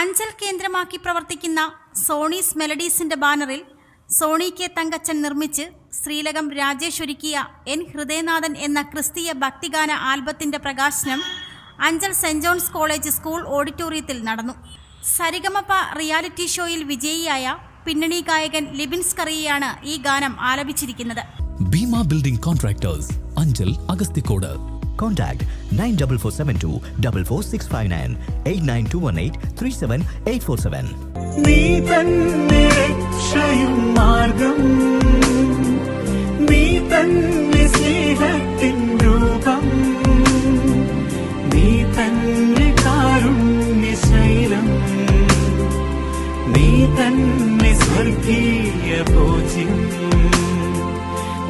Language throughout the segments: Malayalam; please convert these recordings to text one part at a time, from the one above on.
അഞ്ചൽ കേന്ദ്രമാക്കി പ്രവർത്തിക്കുന്ന സോണീസ് മെലഡീസിന്റെ ബാനറിൽ സോണി കെ തങ്കച്ചൻ നിർമ്മിച്ച് ശ്രീലകം രാജേഷ് ഒരുക്കിയ എൻ ഹൃദയനാഥൻ എന്ന ക്രിസ്തീയ ഭക്തിഗാന ആൽബത്തിന്റെ പ്രകാശനം Anchal saint John's college school ഓഡിറ്റോറിയത്തിൽ നടന്നു. സരിഗമപ്പ റിയാലിറ്റി ഷോയിൽ വിജയിയായ പിന്നണി ഗായകൻ ലിബിൻസ് കറിയയാണ് ഈ ഗാനം ആലപിച്ചിരിക്കുന്നത്. Bhima building contractors Anchal Agasthikode Contact 94472 44659 89218 37847. നീ തന്നെ രക്ഷയും മാർഗം നീ തന്നെ സ്നേഹത്തിൻ രൂപം നീ തന്നെ കാരുണ്യശൈലം നീ തന്നെ സ്വർഗീയ ഭോജ്യം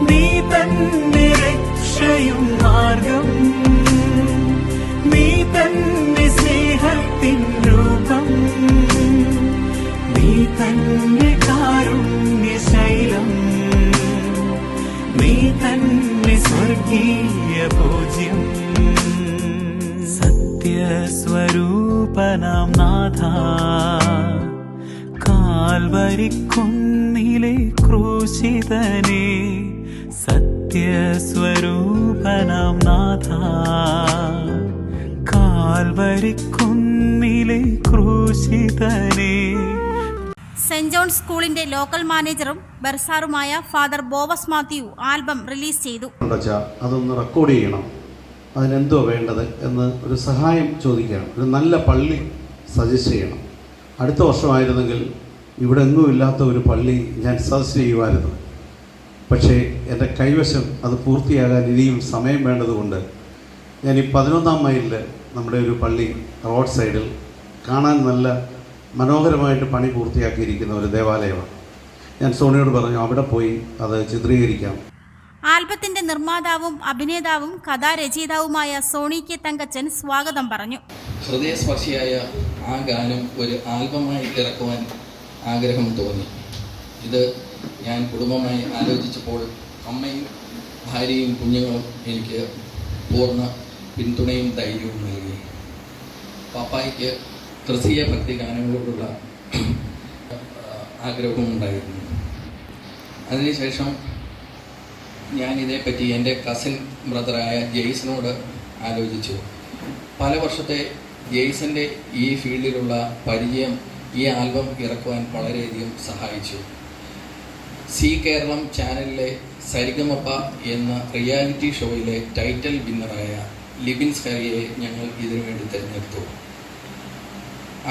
നീ തന്നെ രക്ഷയും മാർഗം സത്യസ്വരൂപനാം നാഥ. കാൽവരിക്കുന്നിലെ ക്രൂശിതനെ. സെന്റ് ജോൺ സ്കൂളിന്റെ ലോക്കൽ മാനേജറും ബർസാറുമായ father Boaz Mathew album release ചെയ്തു. അതൊന്ന് റെക്കോർഡ് ചെയ്യണം. അതിനെന്തോ വേണ്ടത് എന്ന് ഒരു സഹായം ചോദിക്കുകയാണ് ഒരു നല്ല പള്ളി സജസ്റ്റ് ചെയ്യണം. അടുത്ത വർഷമായിരുന്നെങ്കിൽ ഇവിടെ എങ്ങും ഇല്ലാത്ത ഒരു പള്ളി ഞാൻ സജസ്റ്റ് ചെയ്യുമായിരുന്നു. പക്ഷേ എന്റെ കൈവശം അത് പൂർത്തിയാകാൻ ഇനിയും സമയം വേണ്ടതുകൊണ്ട് ഞാൻ ഈ പതിനൊന്നാം മൈലിൽ നമ്മുടെ ഒരു പള്ളി റോഡ് സൈഡിൽ കാണാൻ നല്ല മനോഹരമായിട്ട് പണി പൂർത്തിയാക്കിയിരിക്കുന്ന ഒരു ദേവാലയമാണ്. ഞാൻ സോണിയോട് പറഞ്ഞു അവിടെ പോയി അത് ചിത്രീകരിക്കാം. ആൽബത്തിന്റെ നിർമ്മാതാവും അഭിനേതാവും കഥാരചയിതാവുമായ സോണി കെ തങ്കച്ചൻ സ്വാഗതം പറഞ്ഞു. ഹൃദയസ്പർശിയായ ആ ഗാനം ഒരു ആൽബമായി ഇറക്കുവാൻ ആഗ്രഹം തോന്നി. ഇത് ഞാൻ കുടുംബമായി ആലോചിച്ചപ്പോൾ അമ്മയും ഭാര്യയും കുഞ്ഞുങ്ങളും എനിക്ക് പൂർണ പിന്തുണയും ധൈര്യവും നൽകി. പാപ്പായ്ക്ക് ക്രിസ്തീയ ഭക്തി ഗാനങ്ങളോടുള്ള ആഗ്രഹവും ഉണ്ടായിരുന്നു. അതിനുശേഷം ഞാൻ ഇതേപ്പറ്റി എന്റെ കസിൻ ബ്രദറായ ജെയ്സനോട് ആലോചിച്ചു. പല വർഷത്തെ ജെയ്സിന്റെ ഈ ഫീൽഡിലുള്ള പരിചയം ഈ ആൽബം ഇറക്കുവാൻ വളരെയധികം സഹായിച്ചു. സി കേരളം ചാനലിലെ സരിഗമപ്പ എന്ന റിയാലിറ്റി ഷോയിലെ ടൈറ്റിൽ വിന്നറായ ലിബിൻ സ്കറിയെ ഞങ്ങൾ ഇതിനു വേണ്ടി തിരഞ്ഞെടുത്തു.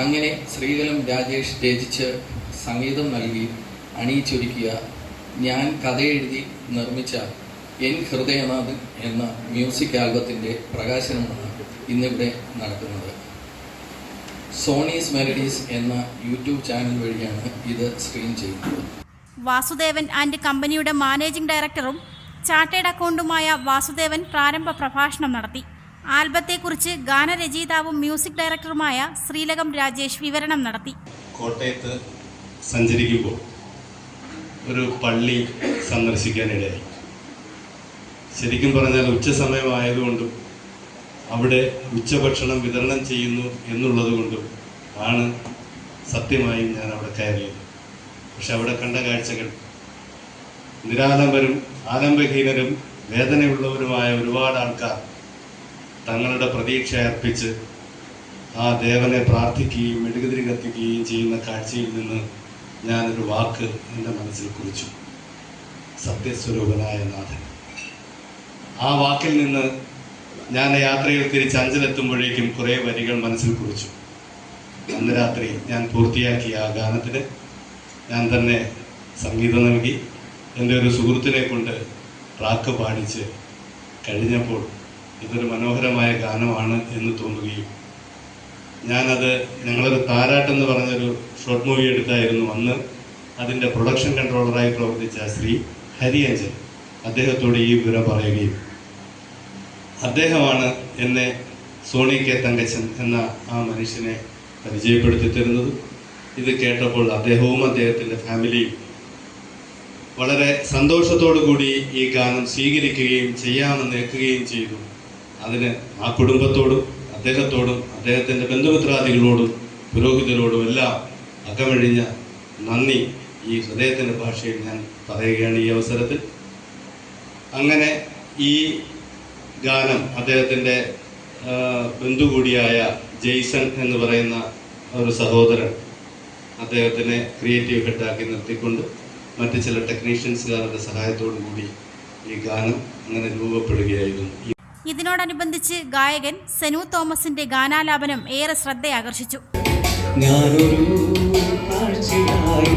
അങ്ങനെ ശ്രീകലം രാജേഷ് രചിച്ച് സംഗീതം നൽകി അണിയിച്ചൊരുക്കിയ ഞാൻ കഥയെഴുതി നിർമ്മിച്ച എൻ ഹൃദയനാഥൻ എന്ന മ്യൂസിക് ആൽബത്തിന്റെ പ്രകാശനമാണ് ഇന്നിവിടെ നടക്കുന്നത്. സോണീസ് മെലഡീസ് എന്ന യൂട്യൂബ് ചാനൽ വഴിയാണ് ഇത് സ്ക്രീൻ ചെയ്യുന്നത്. വാസുദേവൻ ആൻഡ് കമ്പനിയുടെ മാനേജിംഗ് ഡയറക്ടറും ചാർട്ടേഡ് അക്കൗണ്ടുമായ വാസുദേവൻ പ്രാരംഭ പ്രഭാഷണം നടത്തി. ആൽബത്തെക്കുറിച്ച് ഗാനരചയിതാവും മ്യൂസിക് ഡയറക്ടറുമായ ശ്രീലകം രാജേഷ് വിവരണം നടത്തി. കോട്ടയത്ത് സഞ്ചരിക്കുമ്പോൾ ഒരു പള്ളി സന്ദർശിക്കാനിടയായി. ശരിക്കും പറഞ്ഞാൽ ഉച്ച സമയമായതുകൊണ്ടും അവിടെ ഉച്ചഭക്ഷണം വിതരണം ചെയ്യുന്നു എന്നുള്ളതുകൊണ്ടും ആണ് സത്യമായും ഞാൻ അവിടെ കയറിയത്. പക്ഷെ അവിടെ കണ്ട കാഴ്ചകൾ. നിരാലംബരും ആലംബഹീനരും വേദനയുള്ളവരുമായ ഒരുപാട് ആൾക്കാർ തങ്ങളുടെ പ്രതീക്ഷ അർപ്പിച്ച് ആ ദേവനെ പ്രാർത്ഥിക്കുകയും മെഴുകുതിരി കത്തിക്കുകയും ചെയ്യുന്ന കാഴ്ചയിൽ നിന്ന് ഞാനൊരു വാക്ക് എന്റെ മനസ്സിൽ കുറിച്ചു. സത്യസ്വരൂപനായ നാഥൻ. ആ വാക്കിൽ നിന്ന് ഞാൻ യാത്രയിൽ തിരിച്ച് അഞ്ചലെത്തുമ്പോഴേക്കും കുറേ വരികൾ മനസ്സിൽ കുറിച്ചു. അന്ന് രാത്രി ഞാൻ പൂർത്തിയാക്കിയ ആ ഗാനത്തിന് ഞാൻ തന്നെ സംഗീതം നൽകി എന്റെ ഒരു സുഹൃത്തിനെ കൊണ്ട് ട്രാക്ക് പാടിച്ച് കഴിഞ്ഞപ്പോൾ ഇതൊരു മനോഹരമായ ഗാനമാണ് എന്ന് തോന്നുകയും ഞാനത് ഞങ്ങളൊരു താരാട്ടെന്ന് പറഞ്ഞൊരു ഷോർട്ട് മൂവി എടുത്തായിരുന്നു. അന്ന് അതിന്റെ പ്രൊഡക്ഷൻ കൺട്രോളറായി പ്രവർത്തിച്ച ശ്രീ ഹരിയഞ്ചൻ അദ്ദേഹത്തോട് ഈ വിവരം പറയുകയും അദ്ദേഹമാണ് എന്നെ സോണി കെ തങ്കച്ചൻ എന്ന ആ മനുഷ്യനെ പരിചയപ്പെടുത്തി തരുന്നത് ഇത് കേട്ടപ്പോൾ അദ്ദേഹവും അദ്ദേഹത്തിന്റെ ഫാമിലിയും വളരെ കൂടി ഈ ഗാനം സ്വീകരിക്കുകയും ചെയ്യാമെന്ന് ഏൽക്കുകയും ചെയ്തു. അതിന് ആ കുടുംബത്തോടും അദ്ദേഹത്തോടും അദ്ദേഹത്തിന്റെ ബന്ധുമിത്രാദികളോടും പുരോഹിതരോടും എല്ലാം അകമഴിഞ്ഞ നന്ദി ഈ ഹൃദയത്തിന്റെ ഭാഷയിൽ ഞാൻ പറയുകയാണ് ഈ അവസരത്തിൽ. അങ്ങനെ ഈ ഗാനം അദ്ദേഹത്തിന്റെ ബന്ധു കൂടിയായ ജെയ്സൺ എന്ന് പറയുന്ന ഒരു സഹോദരൻ അദ്ദേഹത്തിനെ ക്രിയേറ്റീവ് ഹെഡാക്കി നിർത്തിക്കൊണ്ട് മറ്റ് ചില ടെക്നീഷ്യൻസുകാരുടെ സഹായത്തോടു കൂടി ഈ ഗാനം അങ്ങനെ രൂപപ്പെടുകയായിരുന്നു. ഇതിനോടനുബന്ധിച്ച് ഗായകൻ സെനു തോമസിന്റെ ഗാനാലാപനം ഏറെ ശ്രദ്ധയാകർഷിച്ചു. ഞാനൊരു കാഴ്ചയായി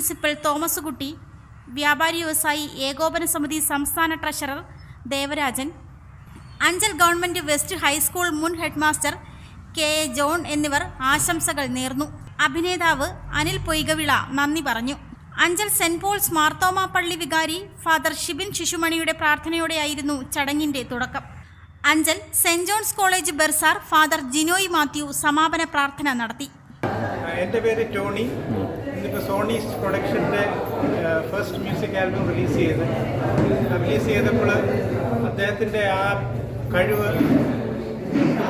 പ്രിൻസിപ്പൽ തോമസ് കുട്ടി വ്യാപാരി വ്യവസായി ഏകോപന സമിതി സംസ്ഥാന treasurer Devarajan Anchal government west high school മുൻ ഹെഡ്മാസ്റ്റർ കെ എ ജോൺ എന്നിവർ ആശംസകൾ നേർന്നു. അഭിനേതാവ് അനിൽ പൊയ്കവിള നന്ദി പറഞ്ഞു. അഞ്ചൽ സെന്റ് പോൾസ് മാർത്തോമ പള്ളി വികാരി ഫാദർ ഷിബിൻ ശിശുമണിയുടെ പ്രാർത്ഥനയോടെയായിരുന്നു ചടങ്ങിന്റെ തുടക്കം. Anchal saint John's college bursar father Jinoy Mathew സമാപന പ്രാർത്ഥന നടത്തി. എന്റെ പേര് ടോണി. ഇന്നിപ്പോൾ സോണി പ്രൊഡക്ഷന്റെ ഫസ്റ്റ് മ്യൂസിക് ആൽബം റിലീസ് ചെയ്ത്. റിലീസ് ചെയ്തപ്പോൾ അദ്ദേഹത്തിന്റെ ആ കഴിവ്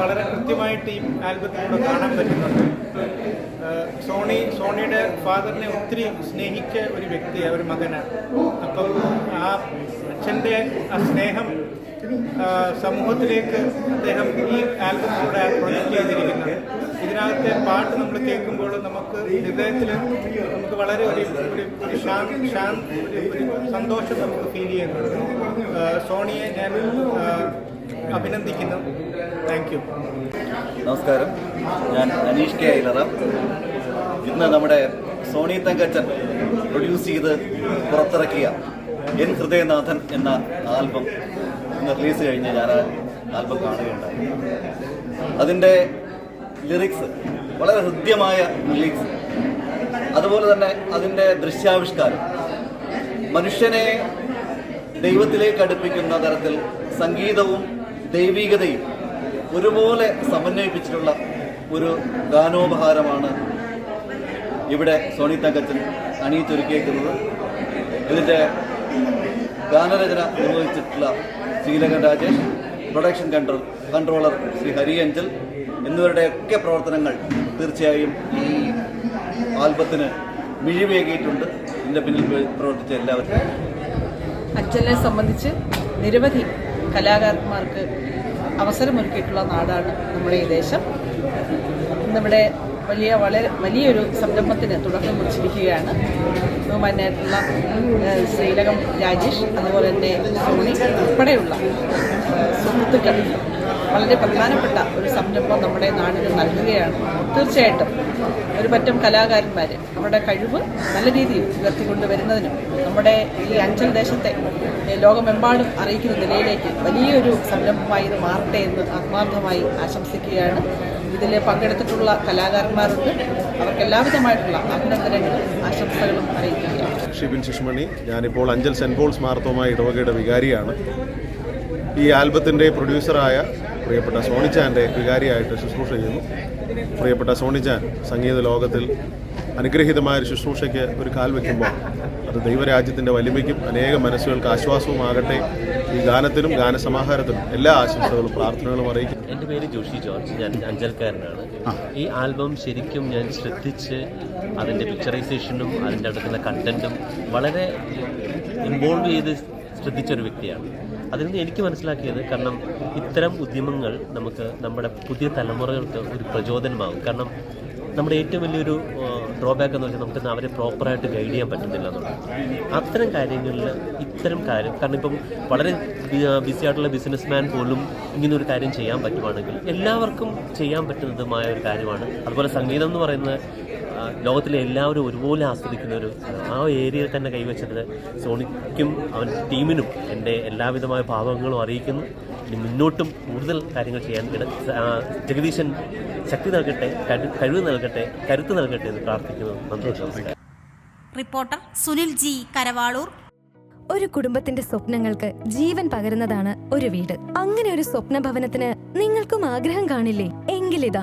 വളരെ കൃത്യമായിട്ട് ഈ ആൽബത്തിലൂടെ കാണാൻ പറ്റുന്നുണ്ട്. സോണി സോണിയുടെ ഫാദറിനെ ഒത്തിരി സ്നേഹിച്ച ഒരു വ്യക്തിയാണ് ഒരു മകനാണ്. അപ്പം ആ അച്ഛന്റെ ആ സ്നേഹം സമൂഹത്തിലേക്ക് അദ്ദേഹം ഈ ആൽബത്തിലൂടെ പ്രൊജക്റ്റ് ചെയ്തിരിക്കുന്നത്. ഇതിനകത്തെ പാട്ട് നമ്മൾ കേൾക്കുമ്പോൾ നമുക്ക് ഹൃദയത്തിൽ നമുക്ക് വളരെ ഒരു ഒരു ശാന്തി ഒരു സന്തോഷം നമുക്ക് ഫീൽ ചെയ്യുന്നുണ്ട്. സോണിയെ ഞാൻ അഭിനന്ദിക്കുന്നു. താങ്ക് യു നമസ്കാരം. ഞാൻ അനീഷ് കെ ഐലറ ഇന്ന് നമ്മുടെ സോണി തങ്കച്ചൻ പ്രൊഡ്യൂസ് ചെയ്ത് പുറത്തിറക്കിയ എൻ ഹൃദയനാഥൻ എന്ന ആൽബം ഇന്ന് റിലീസ് കഴിഞ്ഞ് ഞാൻ ആൽബം കാണുകയുണ്ടായി. അതിന്റെ ലിറിക്സ് വളരെ ഹൃദ്യമായ ലിറിക്സ് അതുപോലെ തന്നെ അതിന്റെ ദൃശ്യാവിഷ്കാരം. മനുഷ്യനെ ദൈവത്തിലേക്ക് അടുപ്പിക്കുന്ന തരത്തിൽ സംഗീതവും ദൈവികതയും ഒരുപോലെ സമന്വയിപ്പിച്ചിട്ടുള്ള ഒരു ഗാനോപഹാരമാണ് ഇവിടെ സോണി തങ്കച്ചൻ അണിയിച്ചൊരുക്കിയേക്കുന്നത്. ഇതിന്റെ ഗാനരചന നിർവഹിച്ചിട്ടുള്ള Sreelakan Rajesh production control controller Shri Hari Anchal എന്നിവരുടെയൊക്കെ പ്രവർത്തനങ്ങൾ തീർച്ചയായും ഈ ആൽബത്തിന് മിഴിവേകിയിട്ടുണ്ട്. ഇതിന്റെ പിന്നിൽ പ്രവർത്തിച്ച എല്ലാവർക്കും അഞ്ചലിനെ സംബന്ധിച്ച് നിരവധി കലാകാരന്മാർക്ക് അവസരമൊരുക്കിയിട്ടുള്ള നാടാണ് നമ്മുടെ ഈ ദേശം. നമ്മുടെ വലിയ വളരെ വലിയൊരു സംരംഭത്തിന് തുടക്കം കുറിച്ചിരിക്കുകയാണ്. ബഹുമാനായിട്ടുള്ള ശ്രീലകം രാജേഷ് അതുപോലെ തന്നെ സോണി ഉൾപ്പെടെയുള്ള സുഹൃത്തുക്കൾ. വളരെ പ്രധാനപ്പെട്ട ഒരു സംരംഭം നമ്മുടെ നാടിന് നൽകുകയാണ്. തീർച്ചയായിട്ടും ഒരു പറ്റം കലാകാരന്മാർ അവരുടെ കഴിവ് നല്ല രീതിയിൽ ഉയർത്തിക്കൊണ്ടുവരുന്നതിനും നമ്മുടെ ഈ അഞ്ചൽ ദേശത്തെ ലോകമെമ്പാടും അറിയിക്കുന്ന നിലയിലേക്ക് വലിയൊരു സംരംഭമായി ഇത് മാറട്ടെ എന്ന് ആത്മാർത്ഥമായി ആശംസിക്കുകയാണ്. ഇതിൽ പങ്കെടുത്തിട്ടുള്ള കലാകാരന്മാർക്ക് അവർക്ക് എല്ലാവിധമായിട്ടുള്ള അഭിനന്ദനങ്ങളും ആശംസകളും അറിയിക്കുകയാണ്. ഷിബിൻ ശിഷ്മണി ഞാനിപ്പോൾ അഞ്ചൽ സെന്റ് പോൾസ് മാർത്തോമായ ഇടവകയുടെ വികാരിയാണ്. ഈ ആൽബത്തിന്റെ പ്രൊഡ്യൂസറായ പ്രിയപ്പെട്ട സോണിച്ചാന്റെ വികാരിയായിട്ട് ശുശ്രൂഷ ചെയ്യുന്നു. പ്രിയപ്പെട്ട സോണിച്ചാൻ സംഗീത ലോകത്തിൽ അനുഗ്രഹീതമായ ഒരു ശുശ്രൂഷയ്ക്ക് ഒരു കാൽ വയ്ക്കുമ്പോൾ അത് ദൈവരാജ്യത്തിന്റെ വലിമയ്ക്കും അനേക മനസ്സുകൾക്ക് ആശ്വാസവുമാകട്ടെ ഈ ഗാനത്തിനും ഗാനസമാഹാരത്തിനും എല്ലാ ആശംസകളും പ്രാർത്ഥനകളും അറിയിക്കുന്നു എന്റെ പേര് ജോഷി ജോർജ്. ഞാൻ അഞ്ചൽക്കാരനാണ്. ഈ ആൽബം ശരിക്കും ഞാൻ ശ്രദ്ധിച്ച് അതിന്റെ പിക്ചറൈസേഷനും അതിന്റെ അടുത്തുള്ള കണ്ടന്റും വളരെ ഇൻവോൾവ് ചെയ്ത് ശ്രദ്ധിച്ചൊരു വ്യക്തിയാണ്. അതിൽ നിന്ന് എനിക്ക് മനസ്സിലാക്കിയത് കാരണം ഇത്തരം ഉദ്യമങ്ങൾ നമുക്ക് നമ്മുടെ പുതിയ തലമുറകൾക്ക് ഒരു പ്രചോദനമാകും. കാരണം നമ്മുടെ ഏറ്റവും വലിയൊരു ഡ്രോബാക്ക് എന്ന് വെച്ചാൽ നമുക്ക് അവരെ പ്രോപ്പറായിട്ട് ഗൈഡ് ചെയ്യാൻ പറ്റുന്നില്ല എന്നുള്ളത്. അത്തരം കാര്യങ്ങളിൽ ഇത്തരം കാര്യം കാരണം ഇപ്പം വളരെ ബിസി ആയിട്ടുള്ള ബിസിനസ്മാൻ പോലും ഇങ്ങനെ ഒരു കാര്യം ചെയ്യാൻ പറ്റുവാണെങ്കിൽ എല്ലാവർക്കും ചെയ്യാൻ പറ്റുന്നതുമായ ഒരു കാര്യമാണ്. അതുപോലെ സംഗീതം എന്ന് പറയുന്നത് ലോകത്തിലെ എല്ലാവരും ഒരുപോലെ ആസ്വദിക്കുന്ന ഒരു ആ ഏരിയയിൽ തന്നെ കൈവച്ചത് സോണിക്കും അവൻ ടീമിനും എന്റെ എല്ലാവിധമായ ഭാവങ്ങളും അറിയിക്കുന്നു. ഇനി മുന്നോട്ടും കൂടുതൽ കാര്യങ്ങൾ ചെയ്യാൻ ഇട ജഗദീശൻ ശക്തി നൽകട്ടെ കഴിവ് നൽകട്ടെ കരുത്ത് നൽകട്ടെ എന്ന് പ്രാർത്ഥിക്കുന്നു. നന്ദി റിപ്പോർട്ടർ സുനിൽ ജി കരവാളൂർ. ഒരു കുടുംബത്തിന്റെ സ്വപ്നങ്ങൾക്ക് ജീവൻ പകരുന്നതാണ് ഒരു വീട്. അങ്ങനെ ഒരു സ്വപ്ന ഭവനത്തിന് നിങ്ങൾക്കും ആഗ്രഹം കാണില്ലേ? എങ്കിലിതാ